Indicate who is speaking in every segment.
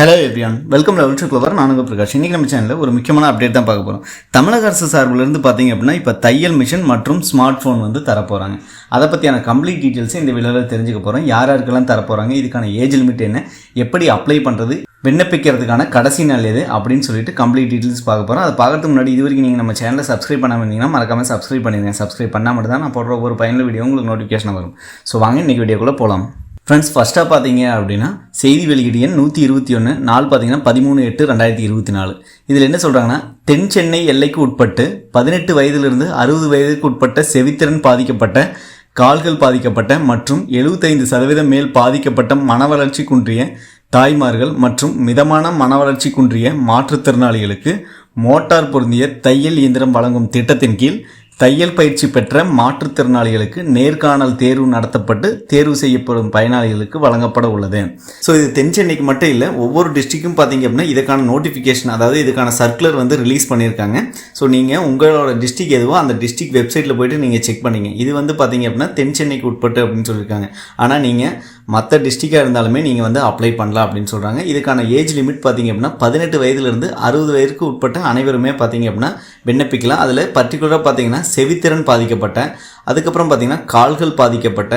Speaker 1: Hello everyone welcome level to clever நானுங்க பிரகாஷ். இன்றைக்கி நம்ம சேனலில் ஒரு முக்கியமான அப்டேட் தான் பார்க்க போகிறோம் தமிழக அரசு சார்பிலிருந்து பார்த்தீங்க அப்படின்னா இப்போ தையல் மிஷின் மற்றும் ஸ்மார்ட் ஃபோன் வந்து தரப்போகிறாங்க அதை பற்றியான கம்ப்ளீட் டீட்டெயில்ஸ் இந்த வீடியோவில் தெரிஞ்சுக்க போகிறோம் யார் யாருக்கெல்லாம் தரப்போகிறாங்க இதுக்கான ஏஜ் லிமிட் என்ன? எப்படி அப்ளை பண்ணுறது விண்ணப்பிக்கிறதுக்கான கடைசி நாள் எது? அப்படின்னு சொல்லிட்டு கம்ப்ளீட் டீட்டெயில்ஸ் பார்க்க போகிறோம் அதை பார்க்கறதுக்கு முன்னாடி இது வரைக்கும் நீங்கள் நம்ம சேனலை சப்ஸ்கிரைப் பண்ணாமல் இருந்தீங்கன்னா மறக்காமல் சப்ஸ்கிரைப் பண்ணிடுங்க. சப்ஸ்கிரைப் பண்ணால் மட்டும் தான் நான் போடுற ஒரு பயனுள்ள வீடியோ உங்களுக்கு நோட்டிஃபிகேஷன் வரும். ஸோ வாங்க இன்றைக்கி வீடியோக்குள்ளே போகலாம் ஃப்ரெண்ட்ஸ் ஃபஸ்ட்டாக பார்த்தீங்க அப்படின்னா செய்தி வெளியீடு எண் நூற்றி இருபத்தி ஒன்று நாள் பார்த்தீங்கன்னா பதிமூணு எட்டு ரெண்டாயிரத்தி இருபத்தி நாலு. இதில் என்ன சொல்கிறாங்கன்னா தென் சென்னை எல்லைக்கு உட்பட்டு பதினெட்டு வயதிலிருந்து அறுபது வயதுக்கு உட்பட்ட செவித்திறன் பாதிக்கப்பட்ட கால்கள் பாதிக்கப்பட்ட மற்றும் எழுபத்தைந்து சதவீதம் மேல் பாதிக்கப்பட்ட மனவளர்ச்சி குன்றிய தாய்மார்கள் மற்றும் மிதமான மனவளர்ச்சி குன்றிய மாற்றுத்திறனாளிகளுக்கு மோட்டார் பொருந்திய தையல் இயந்திரம் வழங்கும் திட்டத்தின் கீழ் தையல் பயிற்சி பெற்ற மாற்றுத்திறனாளிகளுக்கு நேர்காணல் தேர்வு நடத்தப்பட்டு தேர்வு செய்யப்படும் பயனாளிகளுக்கு வழங்கப்பட உள்ளது. ஸோ இது தென் சென்னைக்கு மட்டும் இல்லை ஒவ்வொரு டிஸ்ட்ரிக்டும் பார்த்தீங்க அப்படின்னா இதுக்கான நோட்டிஃபிகேஷன் அதாவது இதுக்கான சர்க்குலர் வந்து ரிலீஸ் பண்ணியிருக்காங்க. ஸோ நீங்கள் உங்களோட டிஸ்ட்ரிக் எதுவோ அந்த டிஸ்ட்ரிக் வெப்சைட்டில் போயிட்டு நீங்கள் செக் பண்ணிங்க. இது வந்து பார்த்தீங்க அப்படின்னா தென் சென்னைக்கு உட்பட்டு அப்படின்னு சொல்லியிருக்காங்க. ஆனால் நீங்கள் மற்ற டிஸ்ட்ரிக்டாக இருந்தாலுமே நீங்கள் வந்து அப்ளை பண்ணலாம் அப்படின்னு சொல்கிறாங்க இதுக்கான ஏஜ் லிமிட் பார்த்தீங்க அப்படின்னா பதினெட்டு வயதுலேருந்து அறுபது வயதுக்கு உட்பட்ட அனைவருமே பார்த்தீங்க அப்படின்னா விண்ணப்பிக்கலாம். அதில் பர்டிகுலராக பார்த்தீங்கன்னா செவித்திறன் பாதிக்கப்பட்ட அதுக்கப்புறம் பார்த்தீங்கன்னா கால்கள் பாதிக்கப்பட்ட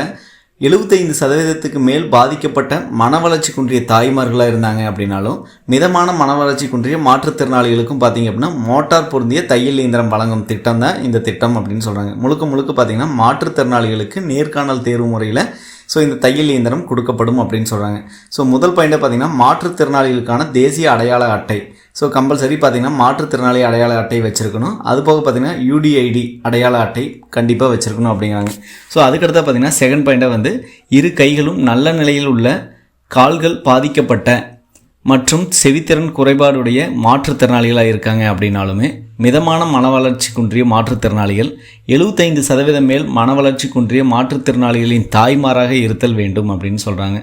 Speaker 1: எழுபத்தைந்து சதவீதத்துக்கு மேல் பாதிக்கப்பட்ட மனவளர்ச்சி குன்றிய தாய்மார்களாக இருந்தாங்க அப்படின்னாலும் மிதமான மனவளர்ச்சி குன்றிய மாற்றுத்திறனாளிகளுக்கும் பார்த்தீங்க அப்படின்னா மோட்டார் பொருந்திய தையல் இயந்திரம் வழங்கும் திட்டம் தான் இந்த திட்டம் அப்படின்னு சொல்கிறாங்க முழுக்க முழுக்க பார்த்தீங்கன்னா மாற்றுத்திறனாளிகளுக்கு நேர்காணல் தேர்வு முறையில் ஸோ இந்த தையல் இயந்திரம் கொடுக்கப்படும் அப்படின்னு சொல்கிறாங்க ஸோ முதல் பாயிண்ட்டை பார்த்தீங்கன்னா மாற்றுத்திறனாளிகளுக்கான தேசிய அடையாள அட்டை. ஸோ கம்பல்சரி பார்த்தீங்கன்னா மாற்றுத்திறனாளி அடையாள அட்டை வச்சுருக்கணும். அது போக பார்த்தீங்கன்னா யூடிஐடி அடையாள அட்டை கண்டிப்பாக வச்சுருக்கணும் அப்படிங்கிறாங்க. ஸோ அதுக்கடுத்து பார்த்தீங்கன்னா செகண்ட் பாயிண்ட்டாக வந்து இரு கைகளும் நல்ல நிலையில் உள்ள கால்கள் பாதிக்கப்பட்ட மற்றும் செவித்திறன் குறைபாடுடைய மாற்றுத்திறனாளிகளாக இருக்காங்க அப்படின்னாலுமே மிதமான மனவளர்ச்சி குன்றிய மாற்றுத்திறனாளிகள் எழுபத்தைந்து சதவீதம் மேல் மனவளர்ச்சி குன்றிய மாற்றுத்திறனாளிகளின் தாய்மாராக இருத்தல் வேண்டும் அப்படின்னு சொல்கிறாங்க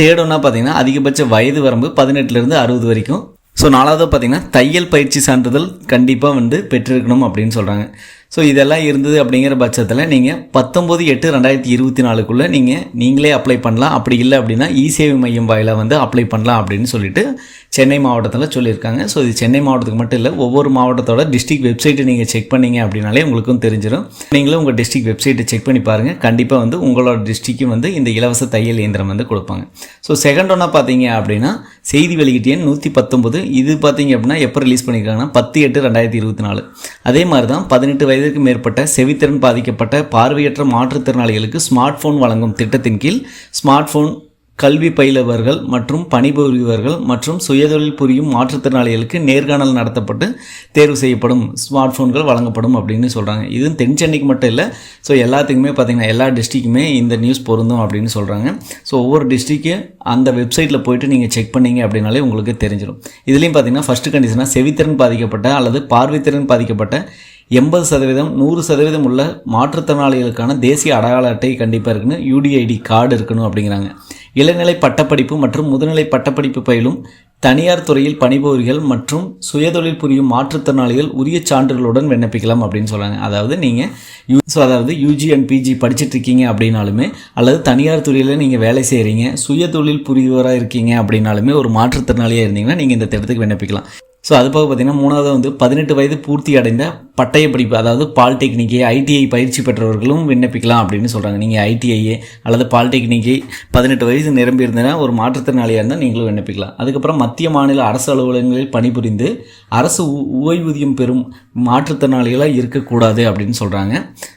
Speaker 1: தேடோன்னா பார்த்தீங்கன்னா அதிகபட்ச வயது வரம்பு பதினெட்டுலேருந்து அறுபது வரைக்கும். ஸோ நாலாவது பார்த்திங்கன்னா தையல் பயிற்சி சான்றிதழ் கண்டிப்பாக வந்து பெற்றிருக்கணும் அப்படின்னு சொல்கிறாங்க ஸோ இதெல்லாம் இருந்தது அப்படிங்கிற பட்சத்தில் நீங்கள் பத்தொம்போது எட்டு ரெண்டாயிரத்தி இருபத்தி நாலுக்குள்ளே நீங்கள் நீங்களே அப்ளை பண்ணலாம். அப்படி இல்லை அப்படின்னா இ சேவை மையம் வாயிலாக வந்து அப்ளை பண்ணலாம் அப்படின்னு சொல்லிட்டு சென்னை மாவட்டத்தில் சொல்லியிருக்காங்க. ஸோ இது சென்னை மாவட்டத்துக்கு மட்டும் இல்லை ஒவ்வொரு மாவட்டத்தோட டிஸ்ட்ரிக்ட் வெப்சைட்டை நீங்கள் செக் பண்ணீங்க அப்படின்னாலே உங்களுக்கும் தெரிஞ்சிடும் நீங்களும் உங்கள் டிஸ்ட்ரிக்ட் வெப்சைட்டை செக் பண்ணி பாருங்கள் கண்டிப்பாக வந்து உங்களோட டிஸ்ட்ரிக்கும் வந்து இந்த இலவச தையல் இயந்திரம் வந்து கொடுப்பாங்க. ஸோ செகண்ட் ஒன்னாக பார்த்தீங்க அப்படின்னா செய்தி வெளியீட்டு எண் நூற்றி பத்தொம்பது இது பார்த்தீங்க அப்படின்னா எப்போ ரிலீஸ் பண்ணியிருக்காங்கன்னா பத்து எட்டு ரெண்டாயிரத்தி இருபத்தி நாலு. அதே மாதிரி தான் பதினெட்டு வயதுக்கு மேற்பட்ட செவித்திறன் பாதிக்கப்பட்ட பார்வையற்ற மாற்றுத்திறனாளிகளுக்கு ஸ்மார்ட் ஃபோன் வழங்கும் திட்டத்தின் கீழ் ஸ்மார்ட் ஃபோன் கல்வி பயிலவர்கள் மற்றும் பணிபுரிவர்கள் மற்றும் சுயதொழில் புரியும் மாற்றுத்திறனாளிகளுக்கு நேர்காணல் நடத்தப்பட்டு தேர்வு செய்யப்படும் ஸ்மார்ட் ஃபோன்கள் வழங்கப்படும் அப்படின்னு சொல்கிறாங்க இது தென் சென்னைக்கு மட்டும் இல்லை. ஸோ எல்லாத்துக்குமே பார்த்திங்கன்னா எல்லா டிஸ்ட்ரிக்குமே இந்த நியூஸ் பொருந்தும் அப்படின்னு சொல்கிறாங்க ஸோ ஒவ்வொரு டிஸ்ட்ரிக்கு அந்த வெப்சைட்டில் போயிட்டு நீங்கள் செக் பண்ணீங்க அப்படின்னாலே உங்களுக்கு தெரிஞ்சிடும் இதுலேயும் பார்த்தீங்கன்னா ஃபஸ்ட்டு கண்டிஷனாக செவித்திறன் பாதிக்கப்பட்ட அல்லது பார்வைத்திறன் பாதிக்கப்பட்ட எண்பது சதவீதம் நூறு சதவீதம் உள்ள மாற்றுத்திறனாளிகளுக்கான தேசிய அடையாள அட்டை கண்டிப்பாக இருக்குன்னு யூடிஐடி கார்டு இருக்கணும் அப்படிங்கிறாங்க. இளநிலை பட்டப்படிப்பு மற்றும் முதுநிலை பட்டப்படிப்பு பயிலும் தனியார் துறையில் பணிபுரிகள் மற்றும் சுயதொழில் புரியும் மாற்றுத்திறனாளிகள் உரிய சான்றுகளுடன் விண்ணப்பிக்கலாம் அப்படின்னு சொல்கிறாங்க அதாவது நீங்கள் யூ ஸோ அதாவது யூஜி அண்ட் பிஜி படிச்சுட்டு இருக்கீங்க அப்படின்னாலுமே அல்லது தனியார் துறையில் நீங்கள் வேலை செய்கிறீங்க சுயதொழில் புரிவராக இருக்கீங்க அப்படின்னாலுமே ஒரு மாற்றுத்திறனாளியாக இருந்தீங்கன்னா நீங்கள் இந்த திட்டத்துக்கு விண்ணப்பிக்கலாம். ஸோ அது போக பார்த்தீங்கன்னா மூணாவது வந்து பதினெட்டு வயது பூர்த்தி அடைந்த பட்டய படிப்பு அதாவது பாலிடெக்னிக்கு ஐடிஐ பயிற்சி பெற்றவர்களும் விண்ணப்பிக்கலாம் அப்படின்னு சொல்கிறாங்க நீங்கள் ஐடிஐஏ அல்லது பாலிடெக்னிக்கு பதினெட்டு வயது நிரம்பி இருந்ததுன்னா ஒரு மாற்றுத்திறனாளியாக இருந்தால் நீங்களும் விண்ணப்பிக்கலாம். அதுக்கப்புறம் மத்திய மாநில அரசு அலுவலகங்களில் பணிபுரிந்து அரசு ஓய்வூதியம் பெறும் மாற்றுத்திறனாளிகளாக இருக்கக்கூடாது அப்படின்னு சொல்கிறாங்க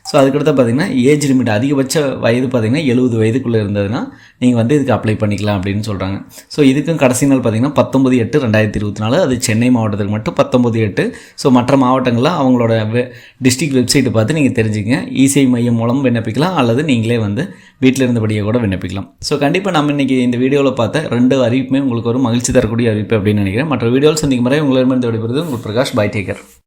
Speaker 1: ஸோ அதுக்கடுத்து பார்த்தீங்கன்னா ஏஜ் லிமிட் அதிகபட்ச வயது பார்த்திங்கன்னா எழுபது வயதுக்குள்ளே இருந்ததுன்னா நீங்கள் வந்து இதுக்கு அப்ளை பண்ணிக்கலாம் அப்படின்னு சொல்கிறாங்க ஸோ இதுக்கும் கடைசி நாள் பார்த்திங்கன்னா பத்தொம்பது எட்டு ரெண்டாயிரத்தி இருபத்தி நாலு அது சென்னை மாவட்டத்துக்கு மட்டும் பத்தொம்பது எட்டு. ஸோ மற்ற மாவட்டங்களில் அவங்களோட வெ டிஸ்ட்ரிக்ட் வெப்சைட்டை பார்த்து நீங்கள் தெரிஞ்சுக்கங்க. இசை மையம் மூலம் விண்ணப்பிக்கலாம். அல்லது நீங்களே வந்து வீட்டில் இருந்தபடியே கூட விண்ணப்பிக்கலாம். ஸோ கண்டிப்பாக நம்ம இன்றைக்கி இந்த வீடியோவில் பார்த்த ரெண்டு அறிவிப்புமே உங்களுக்கு ஒரு மகிழ்ச்சி தரக்கூடிய அறிவிப்பு அப்படின்னு நினைக்கிறேன். மற்ற வீடியோவில் சந்திக்கும் முறை உங்களிடமிருந்து விடைபெறுவது உங்கள் பிரகாஷ் பாய் டேக்கர்